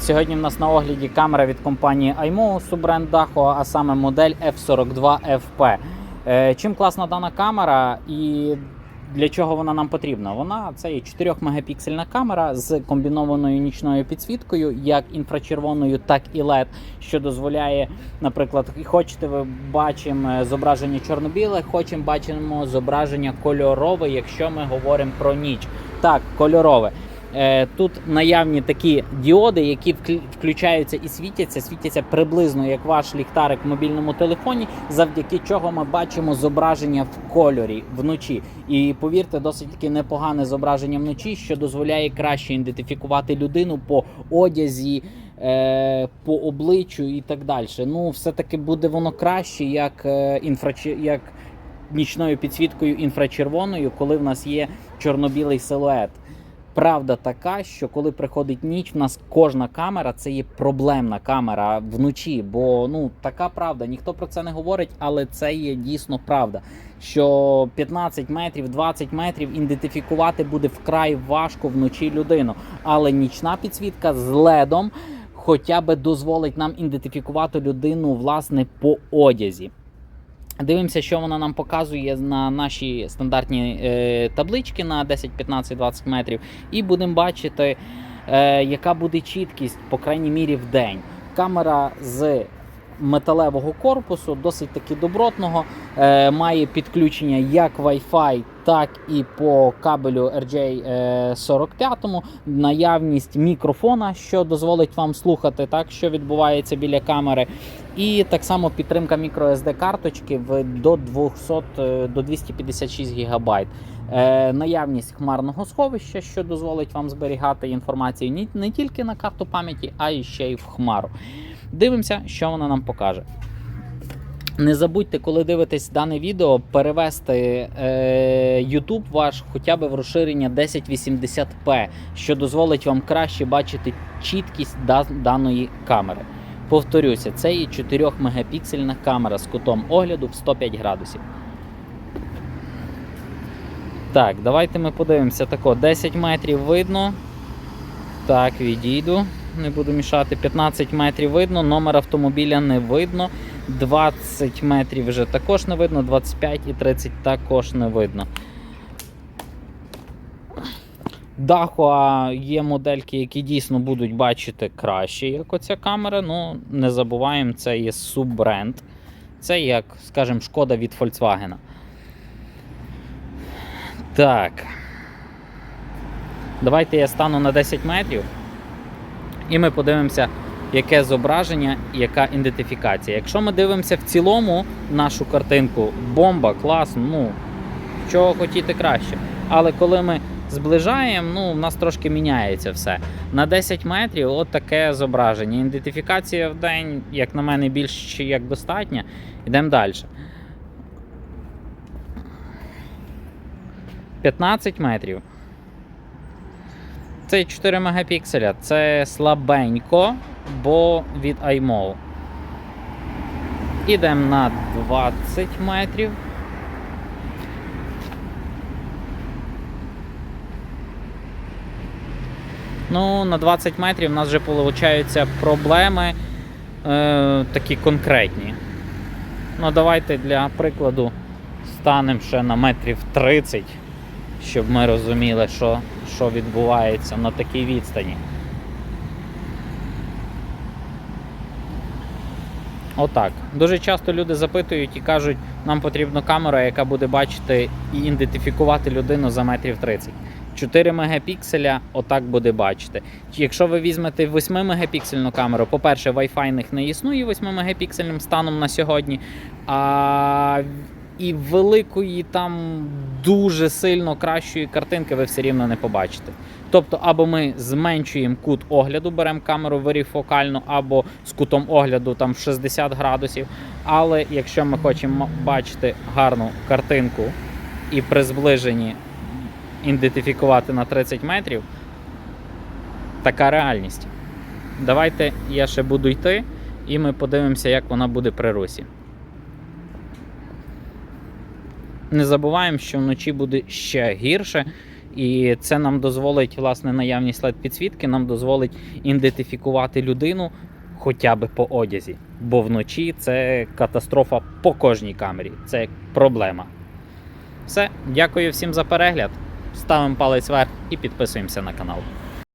Сьогодні в нас на огляді камера від компанії iMo, суббренд Daho, а саме модель F42FP. Е, Чим класна дана камера і для чого вона нам потрібна? Вона це є 4 мегапіксельна камера з комбінованою нічною підсвіткою, як інфрачервоною, так і LED, що дозволяє, наприклад, хочете ви бачимо зображення чорно-біле, хочемо бачимо зображення кольорове, якщо ми говоримо про ніч. Так, кольорове. Е, Тут наявні такі діоди, які включаються і світяться, світяться приблизно як ваш ліхтарик в мобільному телефоні, завдяки чого ми бачимо зображення в кольорі вночі. І повірте, досить таки непогане зображення вночі, що дозволяє краще ідентифікувати людину по одязі, е, по обличчю і так далі. Ну, все-таки буде воно краще, як е, як нічною підсвіткою інфрачервоною, коли в нас є чорно-білий силует. Правда така, що коли приходить ніч, в нас кожна камера це є проблемна камера вночі. Бо ну така правда, ніхто про це не говорить, але це є дійсно правда. Що 15 метрів, 20 метрів ідентифікувати буде вкрай важко вночі людину. Але нічна підсвітка з ледом хоча б дозволить нам ідентифікувати людину власне по одязі. Дивимося, що вона нам показує на наші стандартні е, таблички на 10, 15, 20 метрів, і будемо бачити, е, яка буде чіткість, по крайній мірі, в день. Камера з металевого корпусу, досить таки добротного, е, має підключення як Wi-Fi, так і по кабелю RJ45, наявність мікрофона, що дозволить вам слухати, так, що відбувається біля камери. І так само підтримка microSD карточки в до 200 е, до 256 ГБ. Е, наявність хмарного сховища, що дозволить вам зберігати інформацію не тільки на карту пам'яті, а й ще й в хмару. Дивимося, що вона нам покаже. Не забудьте, коли дивитесь дане відео, перевести е, YouTube ваш хоча б в розширення 1080p, що дозволить вам краще бачити чіткість да- даної камери. Повторюся, це є 4 мегапіксельна камера з кутом огляду в 105 градусів. Так, давайте ми подивимося тако. 10 метрів видно. Так, відійду. Не буду мішати. 15 метрів видно, номер автомобіля не видно. 20 метрів вже також не видно, 25 і 30 також не видно. Дахуа є модельки, які дійсно будуть бачити краще, як оця камера. Ну, не забуваємо, це є суббренд. Це як, скажімо, шкода від Volkswagen. Так. Давайте я стану на 10 метрів. І ми подивимося, яке зображення яка ідентифікація. Якщо ми дивимося в цілому нашу картинку, бомба, класно, ну, чого хотіти краще. Але коли ми зближаємо, ну, в нас трошки міняється все. На 10 метрів от таке зображення. Ідентифікація в день, як на мене, більш як достатня. Йдемо далі. 15 метрів. Це 4 мегапікселя. Це слабенько, бо від iMov. Ідемо на 20 метрів. Ну, на 20 метрів у нас вже получаються проблеми е, такі конкретні. Ну, давайте для прикладу станемо ще на метрів 30, щоб ми розуміли, що, що відбувається на такій відстані. Отак. Дуже часто люди запитують і кажуть, нам потрібна камера, яка буде бачити і ідентифікувати людину за метрів 30. 4 мегапікселя отак буде бачити. Якщо ви візьмете 8 мегапіксельну камеру, по-перше, Wi-Fi не існує 8 мегапіксельним станом на сьогодні. А і великої там дуже сильно кращої картинки ви все рівно не побачите. Тобто, або ми зменшуємо кут огляду, беремо камеру варіфокально, або з кутом огляду там 60 градусів. Але якщо ми хочемо бачити гарну картинку і при зближенні ідентифікувати на 30 метрів, така реальність. Давайте я ще буду йти, і ми подивимося, як вона буде при русі. Не забуваємо, що вночі буде ще гірше, І це нам дозволить, власне, наявність led підсвітки нам дозволить ідентифікувати людину хоча б по одязі. Бо вночі це катастрофа по кожній камері. Це проблема. Все, дякую всім за перегляд. Ставимо палець вверх і підписуємося на канал.